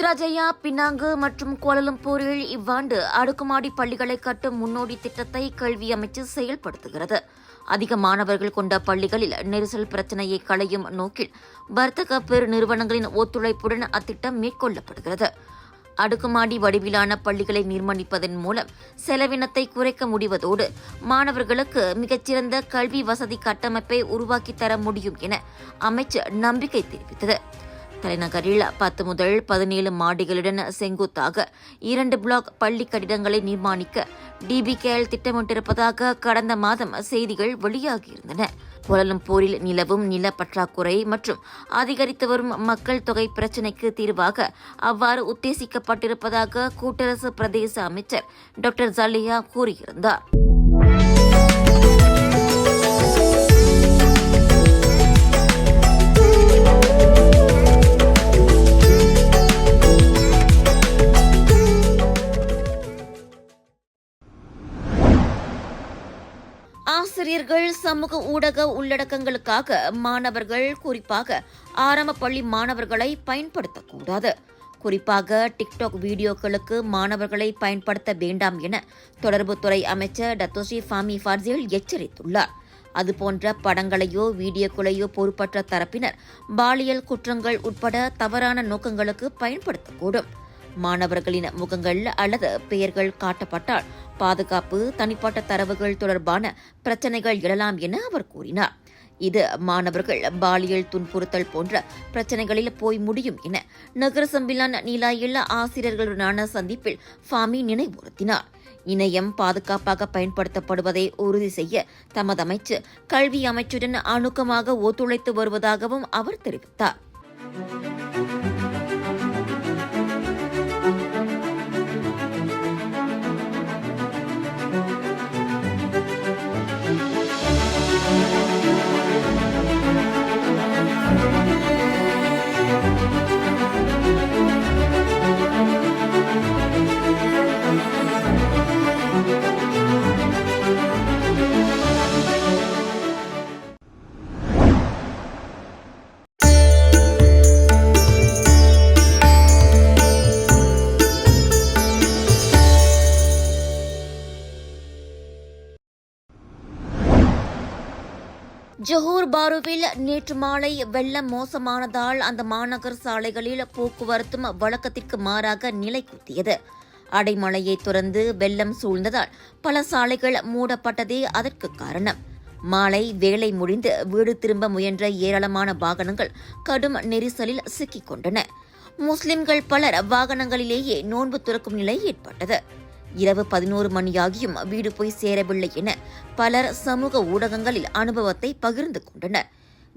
Putrajaya Penang மற்றும் கோலலம்பூரில் இவ்வாண்டு அடுக்குமாடி பள்ளிகளை கட்டும் முன்னோடி திட்டத்தை கல்வி அமைச்சு செயல்படுத்துகிறது. அதிக மாணவர்கள் கொண்ட பள்ளிகளில் நெரிசல் பிரச்சினையை களையும் நோக்கில் வர்த்தக பெரு நிறுவனங்களின் ஒத்துழைப்புடன் அத்திட்டம் மேற்கொள்ளப்படுகிறது. அடுக்குமாடி வடிவிலான பள்ளிகளை நிர்மாணிப்பதன் மூலம் செலவினத்தை குறைக்க முடிவதோடு மாணவர்களுக்கு மிகச்சிறந்த கல்வி வசதி கட்டமைப்பை உருவாக்கித் தர முடியும் என அமைச்சர் நம்பிக்கை தெரிவித்தது. தலைநகரில் பத்து முதல் பதினேழு மாடிகளுடன் செங்குத்தாக இரண்டு பிளாக் பள்ளி கட்டிடங்களை நிர்மாணிக்க டிபிகேஎல் திட்டமிட்டிருப்பதாக கடந்த மாதம் செய்திகள் வெளியாகியிருந்தன. போரில் நிலவும் நில பற்றாக்குறை மற்றும் அதிகரித்து வரும் மக்கள் தொகை பிரச்சினைக்கு தீர்வாக அவ்வாறு உத்தேசிக்கப்பட்டிருப்பதாக கூட்டரசு பிரதேச அமைச்சர் டாக்டர் ஜலியா கூறியிருந்தார். ஆசிரியர்கள் சமூக ஊடக உள்ளடக்கங்களுக்காக மாணவர்கள் குறிப்பாக ஆரம்ப பள்ளி மாணவர்களை பயன்படுத்தக்கூடாது. குறிப்பாக டிக்டாக் வீடியோக்களுக்கு மாணவர்களை பயன்படுத்த வேண்டாம் என தொடர்புத்துறை அமைச்சர் டத்தோஷி ஃபாமி ஃபார்சில் எச்சரித்துள்ளார். அதுபோன்ற படங்களையோ வீடியோக்களையோ பொறுப்பற்ற தரப்பினர் பாலியல் குற்றங்கள் உட்பட தவறான நோக்கங்களுக்கு பயன்படுத்தக்கூடும். மாணவர்களின் முகங்கள் அல்லது பெயர்கள் காட்டப்பட்டால் பாதுகாப்பு தனிப்பட்ட தரவுகள் தொடர்பான பிரச்சனைகள் எழலாம் என அவர் கூறினார். இது மாணவர்கள் பாலியல் துன்புறுத்தல் போன்ற பிரச்சனைகளில் போய் முடியும் என நகர சம்பிலான் நீலாயில் ஆசிரியர்களுடனான சந்திப்பில் ஃபாமி நினைவுறுத்தினார். இணையம் பாதுகாப்பாக பயன்படுத்தப்படுவதை உறுதி செய்ய தமது அமைச்சு கல்வி அமைச்சுடன் அணுக்கமாக ஒத்துழைத்து வருவதாகவும் அவர் தெரிவித்தார். ஜொஹூர் பாருவில் நேற்று மாலை வெள்ளம் மோசமானதால் அந்த மாநகர் சாலைகளில் போக்குவரத்தும் வழக்கத்திற்கு மாறாக நிலை குத்தியது அடைமழையை தொடர்ந்து வெள்ளம் சூழ்ந்ததால் பல சாலைகள் மூடப்பட்டதே அதற்கு காரணம். மாலை வேலை முடிந்து வீடு திரும்ப முயன்ற ஏராளமான வாகனங்கள் கடும் நெரிசலில் சிக்கிக் கொண்டன. முஸ்லிம்கள் பலர் வாகனங்களிலேயே நோன்பு துறக்கும் நிலை ஏற்பட்டது. இரவு பதினோரு மணியாகியும் வீடு போய் சேரவில்லை என பலர் சமூக ஊடகங்களில் அனுபவத்தை பகிர்ந்து கொண்டனர்.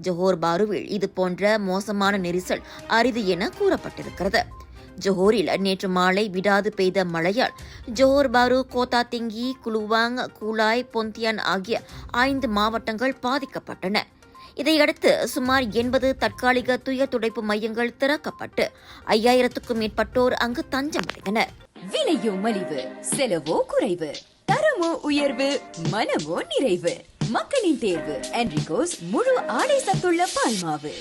ஜொஹோர் பாருவில் இது போன்ற மோசமான நெரிசல் அரிது என கூறப்பட்டிருக்கிறது. ஜொஹோரில் நேற்று மாலை விடாது பெய்த மழையால் ஜோஹர் பாரு கோத்தாத்திங்கி குலுவாங் கூலாய் பொந்தியான் ஆகிய ஐந்து மாவட்டங்கள் பாதிக்கப்பட்டன. இதையடுத்து சுமார் எண்பது தற்காலிக துயர் துடைப்பு மையங்கள் திறக்கப்பட்டு ஐயாயிரத்துக்கும் மேற்பட்டோர் அங்கு தஞ்சமடைந்தனர். விலையோ மலிவு செலவோ குறைவு தரமோ உயர்வு மனமோ நிறைவு. மக்களின் தேர்வு என்ரிகோஸ் முழு ஆடை சத்துள்ள பால்மாவு.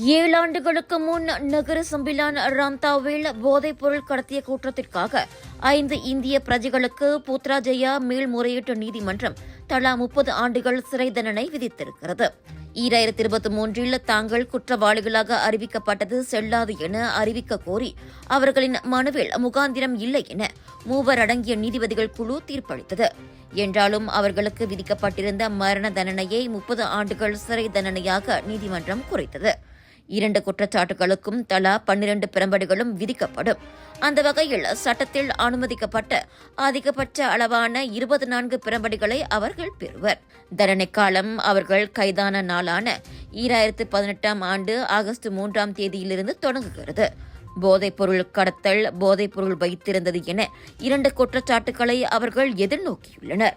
ஏழு ஆண்டுகளுக்கு முன் நகர சம்பிலான் ராம்தாவில் போதைப் பொருள் கடத்திய குற்றத்திற்காக ஐந்து இந்திய பிரஜைகளுக்கு புத்ராஜயா மேல்முறையீட்டு நீதிமன்றம் தலா முப்பது ஆண்டுகள் சிறை தண்டனை விதித்திருக்கிறது. ஈராயிரத்தி இருபத்தி மூன்றில் தாங்கள் குற்றவாளிகளாக அறிவிக்கப்பட்டது செல்லாது என அறிவிக்க கோரி அவர்களின் மனுவில் முகாந்திரம் இல்லை என மூவர் அடங்கிய நீதிபதிகள் குழு தீர்ப்பளித்தது. என்றாலும் அவர்களுக்கு விதிக்கப்பட்டிருந்த மரண தண்டனையை முப்பது ஆண்டுகள் சிறை தண்டனையாக நீதிமன்றம் குறைத்தது. இரண்டு குற்றச்சாட்டுகளுக்கும் தலா பன்னிரண்டு பிரம்படிகளும் விதிக்கப்படும். அந்த வகையில் சட்டத்தில் அனுமதிக்கப்பட்ட அதிகபட்ச அளவான இருபத்தி நான்கு பிரம்படிகளை அவர்கள் பெறுவர். தண்டனை காலம் அவர்கள் கைதான நாளான ஈராயிரத்து பதினெட்டாம் ஆண்டு ஆகஸ்ட் மூன்றாம் தேதியிலிருந்து தொடங்குகிறது. போதைப்பொருள் கடத்தல் போதைப்பொருள் வைத்திருந்தது என இரண்டு குற்றச்சாட்டுகளை அவர்கள் எதிர்நோக்கியுள்ளனர்.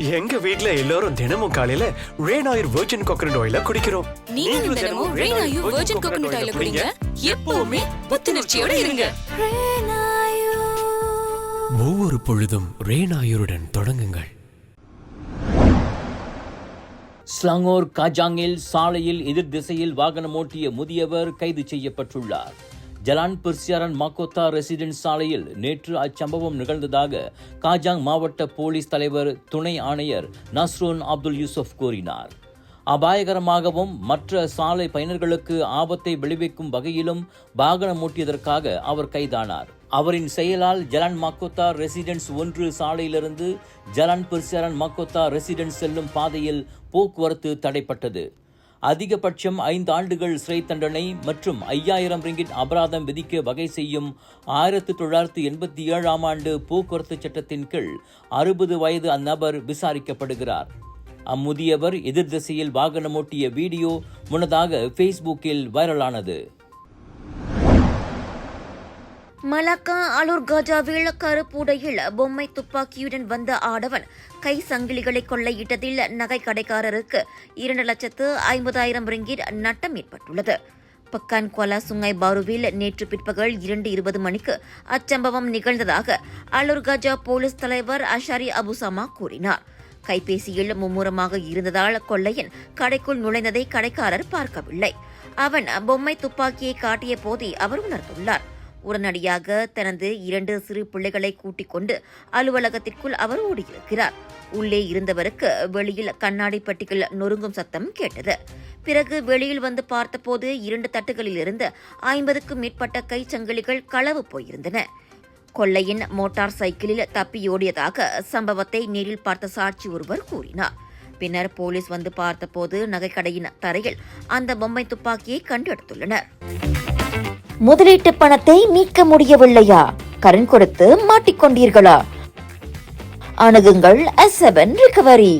எங்க வீட்ல எல்லாரும் தினமும் காலையில ரெயின் ஆயில் வெர்ஜின் கோகனட் ஆயில குடிக்கிறோம். நீங்களும் தினமும் ரெயின் ஆயில் வெர்ஜின் கோகனட் ஆயில குடிங்க. எப்பவுமே புத்துணர்ச்சியோட இருங்க. ஒவ்வொரு பொழுதும் ரேனாயூருடன் தொடங்குங்கள். ஸ்லாங்கோர் காஜாங்கில் சாலையில் எதிர் திசையில் வாகனம் ஓட்டிய முதியவர் கைது செய்யப்பட்டுள்ளார் ஜலான் பெர்சியாரன் மாக்கோத்தா ரெசிடென்ட் சாலையில் நேற்று அச்சம்பவம் நிகழ்ந்ததாக காஜாங் மாவட்ட போலீஸ் தலைவர் துணை ஆணையர் நஸ்ரோன் அப்துல் யூசப் கூறினார். அபாயகரமாகவும் மற்ற சாலை பயணர்களுக்கு ஆபத்தை விளைவிக்கும் வகையிலும் வாகனம் ஓட்டியதற்காக அவர் கைதானார். அவரின் செயலால் ஜலான் மாக்கோத்தா ரெசிடென்ஸ் ஒன்று சாலையிலிருந்து ஜலான் பெர்சியாரன் மாக்கோத்தா ரெசிடென்ஸ் செல்லும் பாதையில் போக்குவரத்து தடைப்பட்டது. அதிகபட்சம் ஐந்து ஆண்டுகள் சிறை தண்டனை மற்றும் ஐயாயிரம் ரிங்கிட் அபராதம் விதிக்க வகை செய்யும் ஆயிரத்தி தொள்ளாயிரத்தி எண்பத்தி ஏழாம் ஆண்டு போக்குவரத்து சட்டத்தின் கீழ் அறுபது வயது அந்நபர் விசாரிக்கப்படுகிறார். அம்முதியவர் எதிர் திசையில் வாகனம் ஓட்டிய வீடியோ முன்னதாக ஃபேஸ்புக்கில் வைரலானது. மலாக்கா அலூர் கஜாவில் கருப்புடையில் பொம்மை துப்பாக்கியுடன் வந்த ஆடவன் கை சங்கிலிகளை கொள்ளையிட்டதில் நகை கடைக்காரருக்கு இரண்டு லட்சத்து ஐம்பதாயிரம் ரிங்கிட் நட்டம் ஏற்பட்டுள்ளது. பக்கான் கோலா சுங்காய் பாருவில் நேற்று பிற்பகல் இரண்டு இருபது மணிக்கு அச்சம்பவம் நிகழ்ந்ததாக அலூர் கஜா போலீஸ் தலைவர் அஷாரி அபுசமா கூறினார். கைபேசியில் மும்முரமாக இருந்ததால் கொள்ளையன் கடைக்குள் நுழைந்ததை கடைக்காரர் பார்க்கவில்லை. அவன் பொம்மை துப்பாக்கியை காட்டிய போதே அவர் உணர்ந்துள்ளார். உடனடியாக தனது இரண்டு சிறு பிள்ளைகளை கூட்டிக் கொண்டு அலுவலகத்திற்குள் அவர் ஓடியிருக்கிறார். உள்ளே இருந்தவருக்கு வெளியில் கண்ணாடி பெட்டிகள் நொறுங்கும் சத்தம் கேட்டது. பிறகு வெளியில் வந்து பார்த்தபோது இரண்டு தட்டுகளிலிருந்து ஐம்பதுக்கும் மேற்பட்ட கைச்சங்கிலிகள் களவு போயிருந்தன. கொள்ளையின் மோட்டார் சைக்கிளில் தப்பியோடியதாக சம்பவத்தை நேரில் பார்த்த சாட்சி ஒருவர் கூறினார். பின்னர் போலீஸ் வந்து பார்த்தபோது நகைக்கடையின் தரையில் அந்த பொம்மை துப்பாக்கியை கண்டெடுத்துள்ளனர் முதலீட்டு பணத்தை மீட்க முடியவில்லையா? கடன் கொடுத்து மாட்டிக்கொண்டீர்களா? அணுகுங்கள் எஸ் செவன் ரிகவரி